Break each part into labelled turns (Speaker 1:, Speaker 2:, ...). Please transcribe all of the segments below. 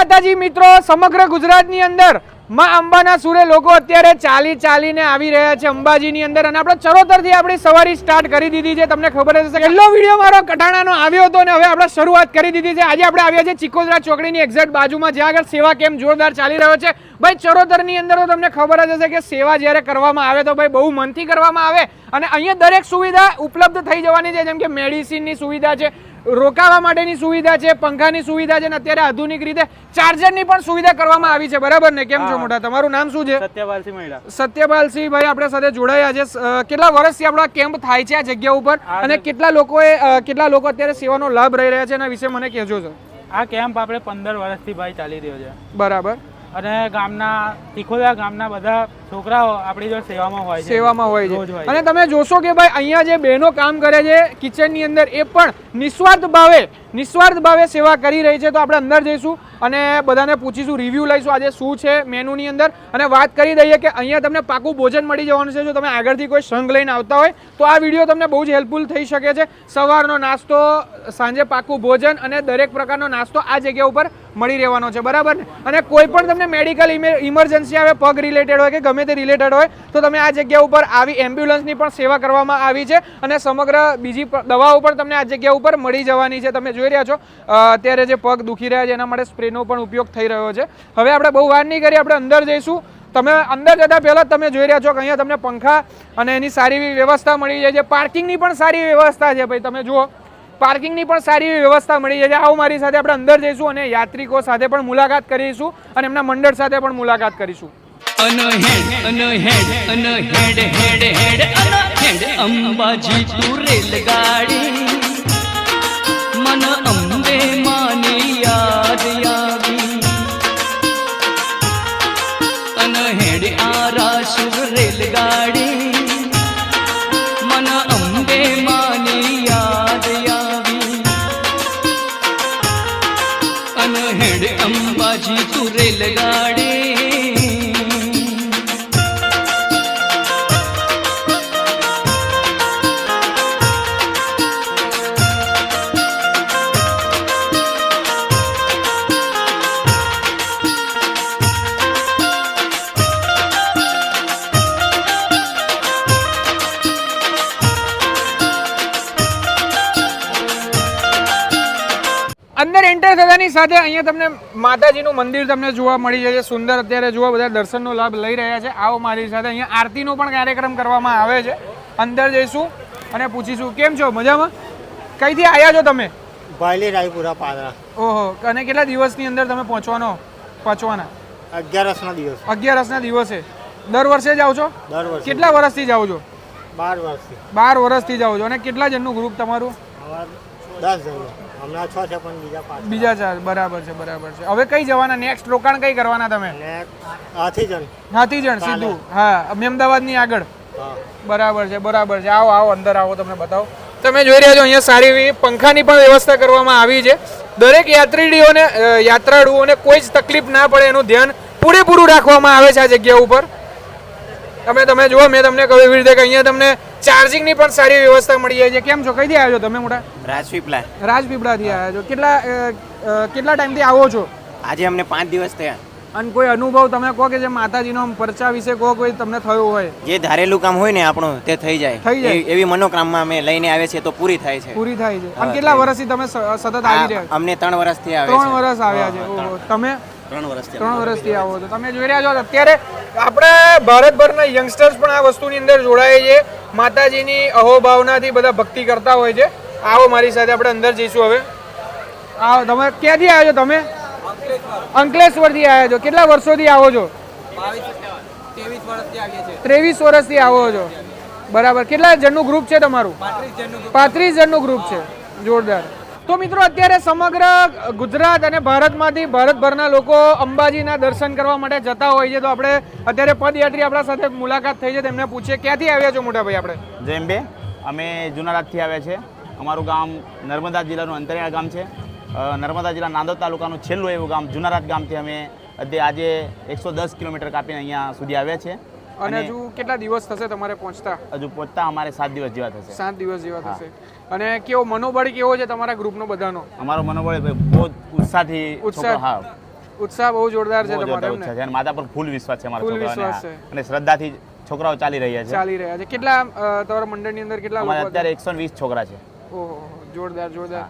Speaker 1: માતાજી મિત્રો, સમગ્ર ગુજરાતની અંદરમાં અંબાના સુરે લોકો અત્યારે ચાલી ચાલીને આવી રહ્યા છે અંબાજીની અંદર. અને આપણે ચરોતરથી આપણી સવારી સ્ટાર્ટ કરી દીધી છે. તમને ખબર હશે પહેલો વીડિયો મારો કટાણાનો આવ્યો હતો અને હવે આપણે શરૂઆત કરી દીધી છે. આજે આપણે આવ્યા છે ચિકોદરા ચોકડીની એક્ઝેક્ટ બાજુમાં, જ્યાં આગળ સેવા કેમ્પ જોરદાર ચાલી રહ્યો છે. ભાઈ, ચરોતરની અંદર તો તમને ખબર જ હશે કે સેવા જ્યારે કરવામાં આવે તો ભાઈ બહુ મનથી કરવામાં આવે. અને અહીંયા દરેક સુવિધા ઉપલબ્ધ થઈ જવાની છે. જેમ કે મેડિસિનની સુવિધા છે રોકાવા માટેની સુવિધા છે પંખાની સુવિધા છે અને અત્યારે આધુનિક રીતે ચાર્જરની પણ સુવિધા કરવામાં આવી છે. બરાબર ને? કેમ છો મોટા? તમારું નામ શું છે?
Speaker 2: સત્યપાલસિંહ
Speaker 1: સત્યપાલસિંહ ભાઈ આપણા સાથે જોડાયા છે. કેટલા વર્ષથી આપણો કેમ્પ થાય છે આ જગ્યા ઉપર? અને કેટલા લોકોએ કેટલા લોકો અત્યારે સેવાનો લાભ રહી રહ્યા છે એના વિશે મને કહેજો છો
Speaker 2: આ કેમ્પ આપણે પંદર વર્ષથી ભાઈ ચાલી રહ્યો છે.
Speaker 1: બરાબર.
Speaker 2: અને ગામના તિખોદા ગામના બધા છોકરાઓ આપણી જો સેવામાં હોય છે.
Speaker 1: સેવામાં હોય છે. અને તમે જોશો કે ભાઈ અહીંયા જે બહેનો કામ કરે છે કિચનની અંદર એ પણ નિસ્વાર્થ ભાવે નિસ્વાર્થ ભાવે સેવા કરી રહી છે તો આપણે અંદર જઈશું અને બધાને પૂછીશું રિવ્યૂ લઈશું આજે શું છે મેનુની અંદર. અને વાત કરી દઈએ કે અહીંયા તમને પાકું ભોજન મળી જવાનું છે. જો તમે આગળથી કોઈ સંઘ લઈને આવતા હોય, તો આ વીડિયો તમને બહુ જ હેલ્પફુલ થઈ શકે છે. સવારનો નાસ્તો, સાંજે પાકું ભોજન અને દરેક પ્રકારનો નાસ્તો આ જગ્યા ઉપર મળી રહેવાનો છે. બરાબર ને? અને કોઈ પણ તમને મેડિકલ ઇમરજન્સી આવે, પગ રિલેટેડ હોય કે ગમે તે રિલેટેડ હોય, તો તમે આ જગ્યા ઉપર આવી એમ્બ્યુલન્સની પણ સેવા કરવામાં આવી છે. અને સમગ્ર બીજી દવાઓ પણ તમને આ જગ્યા ઉપર મળી જવાની છે. તમે જોઈ રહ્યા છો. અત્યારે જે પગ દુખી રહ્યા છે એના માટે સ્પ્રેનો પણ ઉપયોગ થઈ રહ્યો છે. હવે આપણે બહુ વાર નહીં કરીએ, આપણે અંદર જઈશું. તમે અંદર જતા પહેલાં તમે જોઈ રહ્યા છો કે અહીંયા તમને પંખા અને એની સારી એવી વ્યવસ્થા મળી જાય છે. પાર્કિંગની પણ સારી વ્યવસ્થા છે ભાઈ, તમે જુઓ. પાર્કિંગની પણ સારી વ્યવસ્થા મળી જાય છે. આવો મારી સાથે આપણે અંદર જઈશું અને યાત્રિકો સાથે પણ મુલાકાત કરીશું અને એમના મંડળ સાથે પણ મુલાકાત કરીશું.
Speaker 3: અંબાજી રેલગાડી. મન
Speaker 1: અંદર એન્ટર થતાની સાથે અહીંયા તમને માતાજીનું મંદિર તમને જોવા મળી જાય છે. સુંદર અત્યારે જોવા બધા દર્શનનો લાભ લઈ રહ્યા છે. આવો મારી સાથે અહીંયા આરતીનો પણ કાર્યક્રમ કરવામાં આવે છે. અંદર જઈશું અને પૂછીશું કેમ છો? મજામાં? કઈથી આવ્યા છો તમે?
Speaker 4: ભાઈલી રાયપુરા પાદરા.
Speaker 1: ઓહો અને કેટલા દિવસની અંદર તમે પહોંચવાનો પહોંચવાના?
Speaker 4: અગિયારસના દિવસ.
Speaker 1: અગિયારસના દિવસે. દર વર્ષે જાઓ છો?
Speaker 4: દર વર્ષે.
Speaker 1: કેટલા વર્ષથી જાઓ છો?
Speaker 4: બાર વર્ષથી.
Speaker 1: બાર વર્ષથી જાઓ છો. અને કેટલા જણનું ગ્રુપ તમારું?
Speaker 4: દસ જણો હમણાં છ છે પણ બીજા પાંચ
Speaker 1: બીજા ચાર બરાબર છે બરાબર છે. હવે કઈ જવાના? નેક્સ્ટ રોકાણ કઈ કરવાના તમે?
Speaker 4: હાથીજણ
Speaker 1: હાથીજણ સીધું. હા અમદાવાદની આગળ. બરાબર છે બરાબર છે. આવો આવો અંદર આવો તમને બતાવો. તમે જોઈ રહ્યા છો અહીંયા સારી એવી પંખાની પણ વ્યવસ્થા કરવામાં આવી છે. દરેક યાત્રીઓને યાત્રાળુઓને કોઈ જ તકલીફ ના પડે એનું ધ્યાન પૂરેપૂરું રાખવામાં આવે છે આ જગ્યા ઉપર. તમે તમે જુઓ મેં તમને કહ્યું એવી રીતે કે અહીંયા તમને ચાર્જિંગની પણ સારી વ્યવસ્થા મળી જાય છે. કેમ છો? કઈથી આવ્યો છો તમે મોટા?
Speaker 5: રાજપીપળા.
Speaker 1: રાજપીપળાથી આવ્યા છો. કેટલા કેટલા ટાઈમથી આવો છો?
Speaker 5: આજે અમને પાંચ દિવસ થયા.
Speaker 1: અને કોઈ અનુભવ તમે કહો કે જે માતાજીનો પરચા વિશે કહો કોઈ તમને થયો હોય?
Speaker 5: જે ધારેલું કામ હોય ને આપણું તે થઈ જાય.
Speaker 1: થઈ જાય.
Speaker 5: એવી મનોકામના અમે લઈને આવે છે તો પૂરી થાય છે.
Speaker 1: પૂરી થાય છે. અને કેટલા વર્ષથી તમે સતત આવી રહ્યા
Speaker 5: અમને ત્રણ વર્ષથી આવે
Speaker 1: ત્રણ વર્ષ આવ્યા છે. તમે?
Speaker 5: ત્રણ વર્ષથી
Speaker 1: ત્રણ વર્ષથી આવો છો. તમે જોઈ રહ્યા છો અત્યારે આપણે ભારતભરના યંગસ્ટર્સ પણ આ વસ્તુની અંદર જોડાય છે. માતાજીની અહોભાવનાથી બધા ભક્તિ કરતા હોય છે. આવો મારી સાથે આપણે અંદર જઈશું હવે. આવો તમે ક્યાંથી આવ્યા છો તમે? અંકલેશ્વરથી આવ્યા છો. કેટલા વર્ષોથી આવો છો? ત્રેવીસ વર્ષથી આવો છો. બરાબર. કેટલા જણનું ગ્રુપ છે તમારું? પાંત્રીસ જણનું ગ્રુપ છે. જોરદાર. તો મિત્રો, અત્યારે સમગ્ર ગુજરાત અને ભારતમાંથી ભારતભરના લોકો અંબાજીના દર્શન કરવા માટે જતા હોય છે. તો આપણે અત્યારે પદયાત્રી આપણા સાથે મુલાકાત થઈ છે. તેમને પૂછીએ, ક્યાંથી આવ્યા છો મોટા ભાઈ આપણે
Speaker 6: જયંબે અમે જુનાગઢથી આવ્યા છે. અમારું ગામ નર્મદા જિલ્લાનું અંતરિયાળ ગામ છે. નર્મદા જિલ્લા નાંદોદ તાલુકાનું છેલ્લું એવું ગામ જુનારાજ ગામથી અમે આજે એકસો દસ કિલોમીટર કાપીને અહીંયા સુધી આવ્યા છે.
Speaker 1: અને હજુ કેટલા દિવસ થશે તમારે પહોંચતા?
Speaker 6: હજુ પહોંચતા અમારે સાત દિવસ જેવા થશે.
Speaker 1: સાત દિવસ જેવા થશે. અને કેવો મનોબળ કેવો છે તમારા ગ્રુપનો બધાનો?
Speaker 6: અમારો મનોબળ બહુ ઉત્સાહથી
Speaker 1: ઉત્સાહ.
Speaker 6: હા.
Speaker 1: ઉત્સાહ બહુ જોરદાર છે તમારે
Speaker 6: અને માતા પર ફૂલ વિશ્વાસ છે અમારા
Speaker 1: વિશ્વાસ છે.
Speaker 6: અને શ્રદ્ધાથી છોકરાઓ ચાલી રહ્યા છે.
Speaker 1: ચાલી રહ્યા છે. કેટલા તમારા મંડળની અંદર કેટલા
Speaker 6: અમારે અત્યારે એકસો વીસ છોકરા છે.
Speaker 1: ઓહો જોરદાર જોરદાર.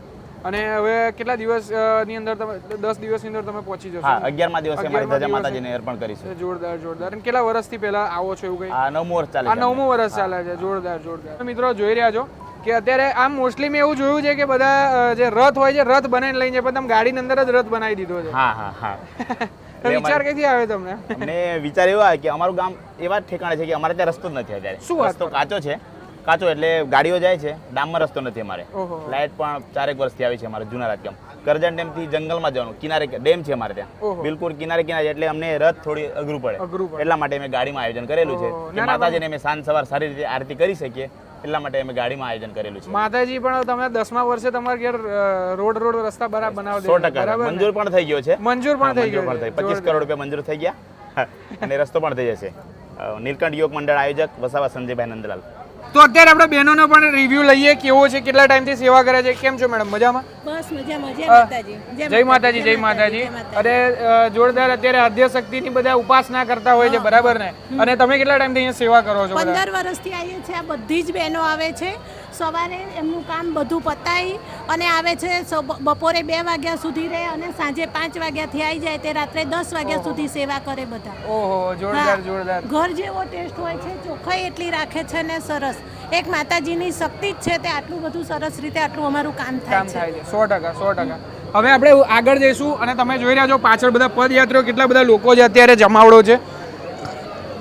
Speaker 1: અને હવે કેટલા દિવસની અંદર તમે દસ દિવસની અંદર તમે પહોંચી જશો?
Speaker 6: હા અગિયારમા દિવસે અમારી ધજા. માતાજીને અર્પણ કરીશું.
Speaker 1: જોરદાર જોરદાર. અને કેટલા વર્ષથી પહેલા આવો છો એવું કઈ?
Speaker 6: આ નવમું વર્ષ ચાલે
Speaker 1: આ નવમું વર્ષ ચાલે છે. જોરદાર જોરદાર. મિત્રો જોઈ રહ્યા છો કે અત્યારે આમ મોસ્ટલી મેં એવું જોયું છે કે બધા જે રથ હોય છે રથ બનાવીને લઈને જાય પણ તમે ગાડીની અંદર જ રથ બનાવી દીધો છે.
Speaker 6: હા હા હા.
Speaker 1: વિચાર કઈથી આવે તમને?
Speaker 6: અમને વિચાર એવો આવે કે અમારું ગામ એવા ઠેકાણે છે કે અમારે ત્યાં રસ્તો જ નથી અત્યારે.
Speaker 1: શું વાત
Speaker 6: રસ્તો કાચો છે. કાચો એટલે ગાડીઓ જાય છે ડામમાં રસ્તો નથી અમારે.
Speaker 1: ફ્લાઇટ
Speaker 6: લાઇટ પણ ચારેક વર્ષથી આવી છે અમારે જૂના રાજગામ કરજણ ડેમથી જંગલમાં જવાનું કિનારે ડેમ છે અમારે ત્યાં. બિલકુલ કિનારે કિનારે એટલે અમને રથ થોડી અઘરું પડે. એટલા માટે અમે ગાડીમાં આયોજન કરેલું છે. કે માતાજીને અમે સાંજ સવાર સારી રીતે આરતી કરી શકીએ એટલા માટે અમે ગાડીમાં આયોજન કરેલું છે.
Speaker 1: માતાજી પણ તમે દસમા વર્ષે તમારા ઘેર રોડ રોડ રસ્તા બરાબર બનાવી
Speaker 6: સો ટકા મંજૂર પણ થઈ ગયો છે.
Speaker 1: મંજૂર પણ થઈ ગયો
Speaker 6: પચીસ કરોડ રૂપિયા મંજૂર થઈ ગયા. અને રસ્તો પણ થઈ જશે. નીલકંઠ યોગ મંડળ આયોજક વસાવા સંજયભાઈ નંદલાલ.
Speaker 1: તો અત્યારે આપણે બહેનોનો પણ રિવ્યુ લઈએ કેવો છે કેટલા ટાઈમથી સેવા કરે છે કેમ છો મેડમ મજામાં?
Speaker 7: બસ મજામાં જય માતાજી.
Speaker 1: જય માતાજી જય માતાજી. અરે જોરદાર અત્યારે આદ્ય શક્તિની બધા ઉપાસના કરતા હોય છે બરાબર ને? અને તમે કેટલા ટાઈમથી અહીંયા સેવા કરો છો બધા?
Speaker 7: પંદર વર્ષથી આવીએ છે આ બધી જ બહેનો આવે છે. સવારે એમનું કામ બધું પતાવી અને આવે છે બપોરે બે વાગ્યા સુધી રહે અને સાંજે પાંચ વાગ્યાથી આવી જાય તે રાત્રે દસ વાગ્યા સુધી સેવા કરે બધા.
Speaker 1: ઓહો જોરદાર જોરદાર.
Speaker 7: ઘર જેવો ટેસ્ટ હોય છે ચોખ્ખાઈ એટલી રાખે છે ને સરસ. એક માતાજીની શક્તિ જ છે તે આટલું બધું સરસ રીતે આટલું અમારું કામ થાય છે.
Speaker 1: સો ટકા સો ટકા. હવે આપણે આગળ જઈશું અને તમે જોઈ રહ્યા છો પાછળ બધા પદયાત્રીઓ કેટલા બધા લોકો છે અત્યારે જમાવડો છે.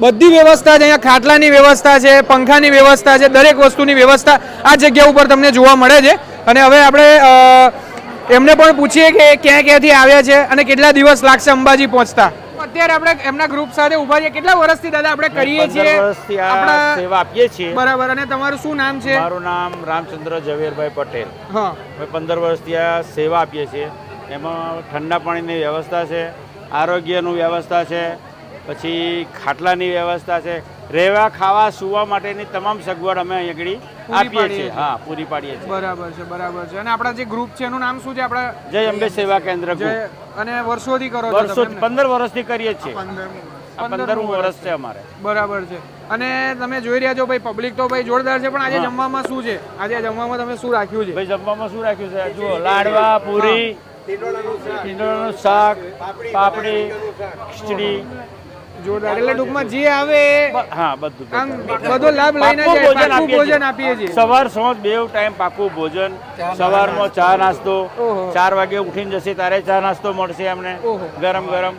Speaker 1: બધી વ્યવસ્થા છે અહીંયા ખાટલાની વ્યવસ્થા છે પંખાની વ્યવસ્થા છે દરેક વસ્તુની વ્યવસ્થા આ જગ્યા ઉપર તમને જોવા મળે છે. અને હવે આપણે એમને પણ પૂછીએ કે ક્યાં ક્યાંથી આવ્યા છે અને કેટલા દિવસ લાગશે અંબાજી પહોંચતા. અત્યારે આપણે એમના ગ્રુપ સાથે ઊભા છીએ. કેટલા વર્ષથી દાદા આપણે કરીએ છીએ? આપણા
Speaker 8: સેવા આપીએ છીએ.
Speaker 1: બરાબર. અને તમારું શું નામ છે?
Speaker 8: મારું નામ રામચંદ્ર ઝવેરભાઈ પટેલ.
Speaker 1: હા.
Speaker 8: અમે પંદર વર્ષથી આ સેવા આપીએ છીએ. એમાં ઠંડા પાણીની વ્યવસ્થા છે આરોગ્યનું વ્યવસ્થા છે પછી ખાટલાની વ્યવસ્થા છે. રહેવા ખાવા સુવા માટેની તમામ સગવડ અમે અહીં આપીએ છીએ. હા પૂરી પાડીએ છીએ.
Speaker 1: બરાબર છે બરાબર છે. અને આપણા જે ગ્રુપ છે એનું નામ શું છે? આપણા
Speaker 8: જય અંબે સેવા કેન્દ્ર
Speaker 1: જે અને વર્ષોથી કરો
Speaker 8: વર્ષો? પંદર વર્ષથી કરીએ છીએ.
Speaker 1: પંદરમું.
Speaker 8: પંદરમું વર્ષ છે અમારે.
Speaker 1: બરાબર છે. અને તમે જોઈ રહ્યા છો ભાઈ પબ્લિક તો ભાઈ જોરદાર છે પણ આજે જમવામાં શું છે? આજે જમવામાં તમે શું રાખ્યું છે?
Speaker 8: ભાઈ જમવામાં શું રાખ્યું છે? જુઓ લાડવા પૂરી ટીંડોળાનું શાક પાપડી ખીચડી
Speaker 1: જોરદાર એટલે ટૂંકમાં જે આવે
Speaker 8: હા બધું
Speaker 1: આમ બધો લાભ લઈને જાય
Speaker 8: ભોજન
Speaker 1: પાકું ભોજન આપીએ છીએ.
Speaker 8: સવાર સાંજ બે ટાઈમ પાકું ભોજન સવારનો ચા નાસ્તો ચાર વાગે ઉઠીને જશે તારે ચા નાસ્તો મળશે અમને ગરમ ગરમ.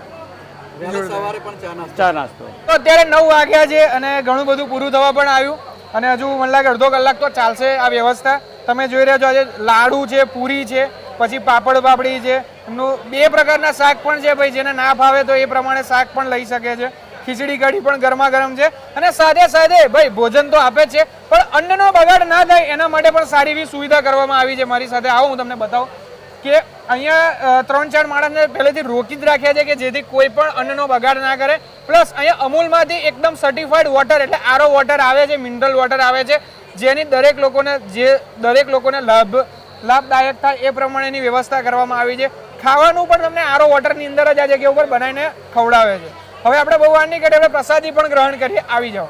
Speaker 8: ચા નાસ્તો.
Speaker 1: તો અત્યારે નવ વાગ્યા છે અને ઘણું બધું પૂરું થવા પણ આવ્યું. અને હજુ મને લાગે અડધો કલાક તો ચાલશે આ વ્યવસ્થા. તમે જોઈ રહ્યા છો આજે લાડુ છે પૂરી છે. પછી પાપડ પાપડી છે. એમનું બે પ્રકારના શાક પણ છે ભાઈ, જેને ના ભાવે તો એ પ્રમાણે શાક પણ લઈ શકે છે. ખીચડી કઢી પણ ગરમા ગરમ છે. અને સાથે સાથે ભાઈ, ભોજન તો આપે છે, પણ અન્નનો બગાડ ના થાય એના માટે પણ સારી એવી સુવિધા કરવામાં આવી છે મારી સાથે. આવો હું તમને બતાવું કે અહીંયા ત્રણ ચાર માણસને પહેલેથી રોકી જ રાખ્યા છે કે જેથી કોઈ પણ અન્નનો બગાડ ના કરે. પ્લસ અહીંયા અમૂલમાંથી એકદમ સર્ટિફાઈડ વોટર એટલે આરો વોટર આવે છે મિનરલ વોટર આવે છે. જેની દરેક લોકોને, જે દરેક લોકોને લાભ લાભદાયક થાય એ પ્રમાણેની વ્યવસ્થા કરવામાં આવી છે. ખાવાનું પણ તમને આરો વોટરની અંદર જ આ જગ્યા ઉપર બનાવીને ખવડાવે છે. હવે આપણે બહુ વાર નહીં આપણે પ્રસાદી પણ ગ્રહણ કરીએ. આવી જાઓ.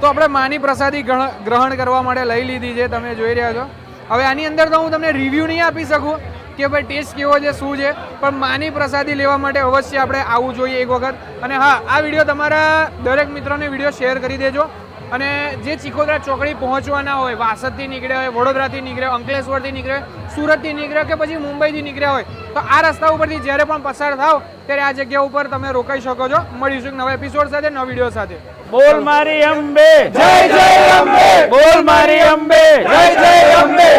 Speaker 1: તો આપણે માની પ્રસાદી ગ્રહણ કરવા માટે લઈ લીધી છે, તમે જોઈ રહ્યા છો. હવે આની અંદર તો હું તમને રિવ્યૂ નહીં આપી શકું કે ભાઈ ટેસ્ટ કેવો છે, શું છે, પણ માની પ્રસાદી લેવા માટે અવશ્ય આપણે આવવું જોઈએ એક વખત. અને હા, આ વીડિયો તમારા દરેક મિત્રોને વીડિયો શેર કરી દેજો. અને જે ચિખોદરા ચોકડી પહોંચવાના હોય વાસદથી નીકળ્યા હોય વડોદરાથી નીકળ્યા હોય અંકલેશ્વરથી નીકળ્યા હોય સુરતથી નીકળ્યા કે પછી મુંબઈથી નીકળ્યા હોય તો આ રસ્તા ઉપરથી જ્યારે પણ પસાર થાવ ત્યારે આ જગ્યા ઉપર તમે રોકાઈ શકો છો. મળીશું એક નવા એપિસોડ સાથે નવા વીડિયો સાથે.
Speaker 8: બોલ મારી અંબે. જય જય અંબે. બોલ મારી અંબે. જય જય અંબે.